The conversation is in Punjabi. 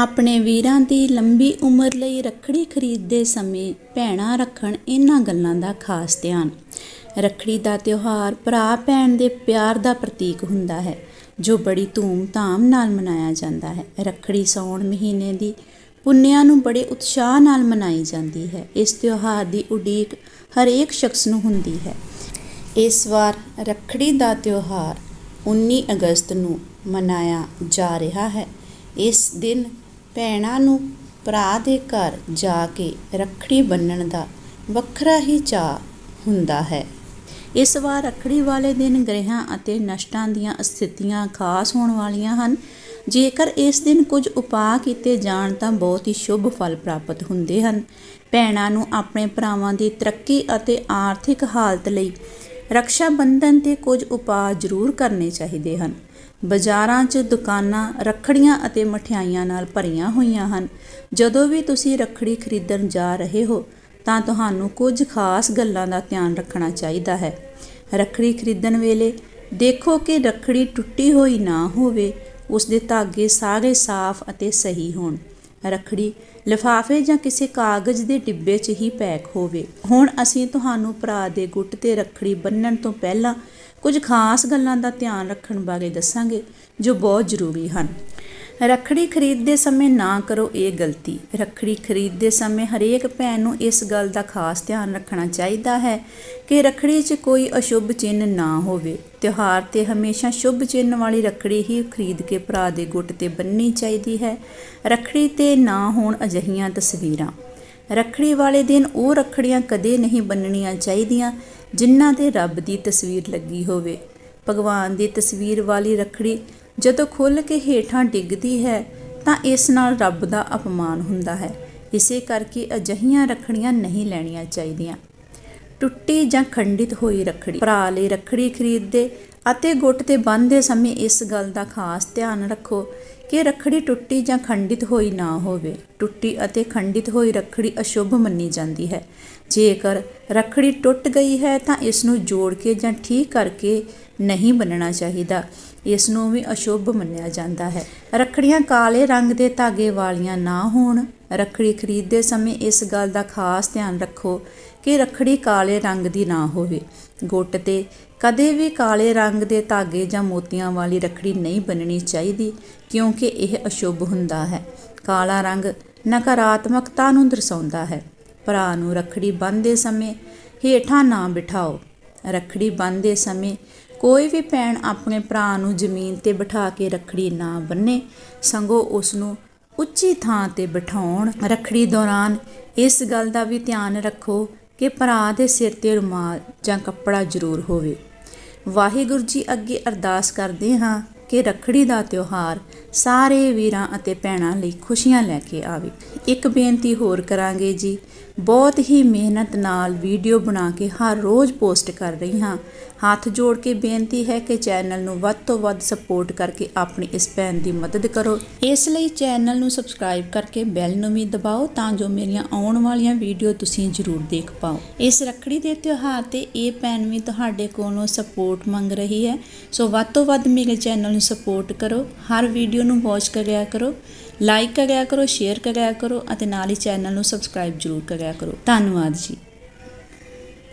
ਆਪਣੇ ਵੀਰਾਂ ਦੀ ਲੰਬੀ ਉਮਰ ਲਈ ਰੱਖੜੀ ਖਰੀਦਦੇ ਸਮੇਂ ਭੈਣਾਂ ਰੱਖਣ ਇਹਨਾਂ ਗੱਲਾਂ ਦਾ ਖਾਸ ਧਿਆਨ। ਰੱਖੜੀ ਦਾ ਤਿਉਹਾਰ ਭਰਾ ਭੈਣ ਦੇ ਪਿਆਰ ਦਾ ਪ੍ਰਤੀਕ ਹੁੰਦਾ ਹੈ, ਜੋ ਬੜੀ ਧੂਮ-ਧਾਮ ਨਾਲ ਮਨਾਇਆ ਜਾਂਦਾ ਹੈ। ਰੱਖੜੀ ਸਾਉਣ ਮਹੀਨੇ ਦੀ ਪੁੰਨਿਆਂ ਨੂੰ ਬੜੇ ਉਤਸ਼ਾਹ ਨਾਲ ਮਨਾਈ ਜਾਂਦੀ ਹੈ। ਇਸ ਤਿਉਹਾਰ ਦੀ ਉਡੀਕ ਹਰੇਕ ਸ਼ਖਸ ਨੂੰ ਹੁੰਦੀ ਹੈ। ਇਸ ਵਾਰ ਰੱਖੜੀ ਦਾ ਤਿਉਹਾਰ 19 ਅਗਸਤ ਨੂੰ ਮਨਾਇਆ ਜਾ ਰਿਹਾ ਹੈ। ਇਸ ਦਿਨ ਭੈਣਾਂ ਨੂੰ ਭਰਾ ਦੇ ਘਰ ਜਾ ਕੇ ਰੱਖੜੀ ਬੰਨਣ ਦਾ ਵੱਖਰਾ ਹੀ ਚਾਅ ਹੁੰਦਾ ਹੈ। ਇਸ ਵਾਰ ਰੱਖੜੀ ਵਾਲੇ ਦਿਨ ਗ੍ਰਹਿਆਂ ਅਤੇ ਨਸ਼ਟਾਂ ਦੀਆਂ ਸਥਿਤੀਆਂ ਖਾਸ ਹੋਣ ਵਾਲੀਆਂ ਹਨ। ਜੇਕਰ ਇਸ ਦਿਨ ਕੁਝ ਉਪਾਅ ਕੀਤੇ ਜਾਣ ਤਾਂ ਬਹੁਤ ਹੀ ਸ਼ੁਭ ਫਲ ਪ੍ਰਾਪਤ ਹੁੰਦੇ ਹਨ। ਭੈਣਾਂ ਨੂੰ ਆਪਣੇ ਭਰਾਵਾਂ ਦੀ ਤਰੱਕੀ ਅਤੇ ਆਰਥਿਕ ਹਾਲਤ ਲਈ ਰਕਸ਼ਾ ਬੰਧਨ ਤੇ ਕੁਝ ਉਪਾਅ ਜ਼ਰੂਰ ਕਰਨੇ ਚਾਹੀਦੇ ਹਨ। ਬਾਜ਼ਾਰਾਂ 'ਚ ਦੁਕਾਨਾਂ ਰੱਖੜੀਆਂ ਅਤੇ ਮਠਿਆਈਆਂ ਨਾਲ ਭਰੀਆਂ ਹੋਈਆਂ ਹਨ। ਜਦੋਂ ਵੀ ਤੁਸੀਂ ਰੱਖੜੀ ਖਰੀਦਣ ਜਾ ਰਹੇ ਹੋ, ਤਾਂ ਤੁਹਾਨੂੰ ਕੁਝ ਖਾਸ ਗੱਲਾਂ ਦਾ ਧਿਆਨ ਰੱਖਣਾ ਚਾਹੀਦਾ ਹੈ। ਰੱਖੜੀ ਖਰੀਦਣ ਵੇਲੇ ਦੇਖੋ ਕਿ ਰੱਖੜੀ ਟੁੱਟੀ ਹੋਈ ਨਾ ਹੋਵੇ, ਉਸ ਦੇ ਧਾਗੇ ਸਾਰੇ ਸਾਫ਼ ਅਤੇ ਸਹੀ ਹੋਣ। ਰੱਖੜੀ ਲਿਫਾਫੇ ਜਾਂ ਕਿਸੇ ਕਾਗਜ਼ ਦੇ ਡਿੱਬੇ 'ਚ ਹੀ ਪੈਕ ਹੋਵੇ। ਹੁਣ ਅਸੀਂ ਤੁਹਾਨੂੰ ਭਰਾ ਦੇ ਗੁੱਟ ਤੇ ਰੱਖੜੀ ਬੰਨਣ ਤੋਂ ਪਹਿਲਾਂ ਕੁਝ ਖਾਸ ਗੱਲਾਂ ਦਾ ਧਿਆਨ ਰੱਖਣ ਬਾਰੇ ਦੱਸਾਂਗੇ, ਜੋ ਬਹੁਤ ਜ਼ਰੂਰੀ ਹਨ। ਰੱਖੜੀ ਖਰੀਦਦੇ ਸਮੇਂ ਨਾ ਕਰੋ ਇਹ ਗਲਤੀ। ਰੱਖੜੀ ਖਰੀਦਦੇ ਸਮੇਂ ਹਰੇਕ ਭੈਣ ਨੂੰ ਇਸ ਗੱਲ ਦਾ ਖਾਸ ਧਿਆਨ ਰੱਖਣਾ ਚਾਹੀਦਾ ਹੈ ਕਿ ਰੱਖੜੀ 'ਚ ਕੋਈ ਅਸ਼ੁਭ ਚਿੰਨ੍ਹ ਨਾ ਹੋਵੇ। ਤਿਉਹਾਰ ਤੇ ਹਮੇਸ਼ਾ ਸ਼ੁਭ ਚਿੰਨ੍ਹ ਵਾਲੀ ਰੱਖੜੀ ਹੀ ਖਰੀਦ ਕੇ ਭਰਾ ਦੇ ਗੁੱਟ ਤੇ ਬੰਨਣੀ ਚਾਹੀਦੀ ਹੈ। ਰੱਖੜੀ ਤੇ ਨਾ ਹੋਣ ਅਜਿਹੀਆਂ ਤਸਵੀਰਾਂ। ਰੱਖੜੀ ਵਾਲੇ ਦਿਨ ਉਹ ਰੱਖੜੀਆਂ ਕਦੇ ਨਹੀਂ ਬੰਨਣੀਆਂ ਚਾਹੀਦੀਆਂ ਜਿਨ੍ਹਾਂ ਤੇ ਰੱਬ ਦੀ ਤਸਵੀਰ ਲੱਗੀ ਹੋਵੇ। ਭਗਵਾਨ ਦੀ ਤਸਵੀਰ ਵਾਲੀ ਰੱਖੜੀ ਜਦੋਂ ਖੁੱਲ ਕੇ ਹੇਠਾਂ ਡਿੱਗਦੀ ਹੈ, ਤਾਂ ਇਸ ਨਾਲ ਰੱਬ ਦਾ ਅਪਮਾਨ ਹੁੰਦਾ ਹੈ। ਇਸੇ ਕਰਕੇ ਅਜਿਹੀਆਂ ਰੱਖੜੀਆਂ ਨਹੀਂ ਲੈਣੀਆਂ ਚਾਹੀਦੀਆਂ। ਟੁੱਟੀ ਜਾਂ ਖੰਡਿਤ ਹੋਈ ਰੱਖੜੀ, ਭਰਾ ਲਈ ਰੱਖੜੀ ਖਰੀਦਦੇ ਅਤੇ ਗੁੱਟ ਤੇ ਬੰਨ੍ਹਦੇ ਸਮੇਂ ਇਸ ਗੱਲ ਦਾ ਖਾਸ ਧਿਆਨ ਰੱਖੋ ਕਿ ਰੱਖੜੀ ਟੁੱਟੀ ਜਾਂ ਖੰਡਿਤ ਹੋਈ ਨਾ ਹੋਵੇ। ਟੁੱਟੀ ਅਤੇ ਖੰਡਿਤ ਹੋਈ ਰੱਖੜੀ ਅਸ਼ੁਭ ਮੰਨੀ ਜਾਂਦੀ ਹੈ। ਜੇਕਰ ਰੱਖੜੀ ਟੁੱਟ ਗਈ ਹੈ ਤਾਂ ਇਸ ਨੂੰ ਜੋੜ ਕੇ ਜਾਂ ਠੀਕ ਕਰਕੇ ਨਹੀਂ ਬੰਨਣਾ ਚਾਹੀਦਾ। ਇਸ ਨੂੰ ਵੀ ਅਸ਼ੁਭ ਮੰਨਿਆ ਜਾਂਦਾ ਹੈ। ਰੱਖੜੀਆਂ ਕਾਲੇ ਰੰਗ ਦੇ ਧਾਗੇ ਵਾਲੀਆਂ ਨਾ ਹੋਣ। ਰੱਖੜੀ ਖਰੀਦਦੇ ਸਮੇਂ ਇਸ ਗੱਲ ਦਾ ਖਾਸ ਧਿਆਨ ਰੱਖੋ ਕਿ ਰੱਖੜੀ ਕਾਲੇ ਰੰਗ ਦੀ ਨਾ ਹੋਵੇ। ਗੁੱਟ ਤੇ ਕਦੇ ਵੀ ਕਾਲੇ ਰੰਗ ਦੇ ਧਾਗੇ ਜਾਂ ਮੋਤੀਆਂ ਵਾਲੀ ਰੱਖੜੀ ਨਹੀਂ ਬੰਨਣੀ ਚਾਹੀਦੀ, ਕਿਉਂਕਿ ਇਹ ਅਸ਼ੁਭ ਹੁੰਦਾ ਹੈ। ਕਾਲਾ ਰੰਗ ਨਕਾਰਾਤਮਕਤਾ ਨੂੰ ਦਰਸਾਉਂਦਾ ਹੈ। ਭਰਾ ਨੂੰ ਰੱਖੜੀ ਬੰਨ੍ਹਦੇ ਸਮੇਂ ਹੇਠਾਂ ਨਾ ਬਿਠਾਓ। ਰੱਖੜੀ ਬੰਨ੍ਹਦੇ ਸਮੇਂ ਕੋਈ ਵੀ ਭੈਣ ਆਪਣੇ ਭਰਾ ਨੂੰ ਜ਼ਮੀਨ ਤੇ ਬਿਠਾ ਕੇ ਰੱਖੜੀ ਨਾ ਬੰਨੇ ਸੰਗੋ ਉਸ ਨੂੰ ਉੱਚੀ ਥਾਂ ਤੇ ਬਿਠਾਉਣ। ਰੱਖੜੀ ਦੌਰਾਨ ਇਸ ਗੱਲ ਦਾ ਵੀ ਧਿਆਨ ਰੱਖੋ ਕਿ ਭਰਾ ਦੇ ਸਿਰ ਤੇ ਰੁਮਾਲ ਜਾਂ ਕੱਪੜਾ ਜ਼ਰੂਰ ਹੋਵੇ। ਵਾਹਿਗੁਰੂ ਜੀ ਅੱਗੇ ਅਰਦਾਸ ਕਰਦੇ ਹਾਂ। ਕਿ ਰੱਖੜੀ ਦਾ ਤਿਉਹਾਰ ਸਾਰੇ ਵੀਰਾਂ ਅਤੇ ਭੈਣਾਂ ਲਈ ਖੁਸ਼ੀਆਂ ਲੈ ਕੇ ਆਵੇ। ਇੱਕ ਬੇਨਤੀ ਹੋਰ ਕਰਾਂਗੇ ਜੀ। ਬਹੁਤ ਹੀ ਮਿਹਨਤ ਨਾਲ ਵੀਡੀਓ ਬਣਾ ਕੇ ਹਰ ਰੋਜ਼ ਪੋਸਟ ਕਰ ਰਹੀ ਹਾਂ। ਹੱਥ ਜੋੜ ਕੇ ਬੇਨਤੀ ਹੈ ਕਿ ਚੈਨਲ ਨੂੰ ਵੱਧ ਤੋਂ ਵੱਧ ਸਪੋਰਟ ਕਰਕੇ ਆਪਣੀ ਇਸ ਭੈਣ ਦੀ ਮਦਦ ਕਰੋ। ਇਸ ਲਈ ਚੈਨਲ ਨੂੰ ਸਬਸਕ੍ਰਾਈਬ ਕਰਕੇ ਬੈਲ ਨੂੰ ਵੀ ਦਬਾਓ ਤਾਂ ਜੋ ਮੇਰੀਆਂ ਆਉਣ ਵਾਲੀਆਂ ਵੀਡੀਓ ਤੁਸੀਂ ਜ਼ਰੂਰ ਦੇਖ ਪਾਓ। ਇਸ ਰੱਖੜੀ ਦੇ ਤਿਉਹਾਰ ਤੇ ਇਹ ਭੈਣ ਵੀ ਤੁਹਾਡੇ ਕੋਲੋਂ ਸਪੋਰਟ ਮੰਗ ਰਹੀ ਹੈ। ਸੋ ਵੱਧ ਤੋਂ ਵੱਧ ਮੇਰੇ ਚੈਨਲ ਨੂੰ ਸਪੋਰਟ ਕਰੋ, ਹਰ ਵੀਡੀਓ ਨੂੰ ਵਾਚ ਕਰਿਆ ਕਰੋ ਲਾਈਕ ਕਰਿਆ ਕਰੋ ਸ਼ੇਅਰ ਕਰਿਆ ਕਰੋ ਅਤੇ ਨਾਲ ਹੀ ਚੈਨਲ ਨੂੰ ਸਬਸਕ੍ਰਾਈਬ ਜ਼ਰੂਰ ਕਰਿਆ ਕਰੋ। ਧੰਨਵਾਦ ਜੀ।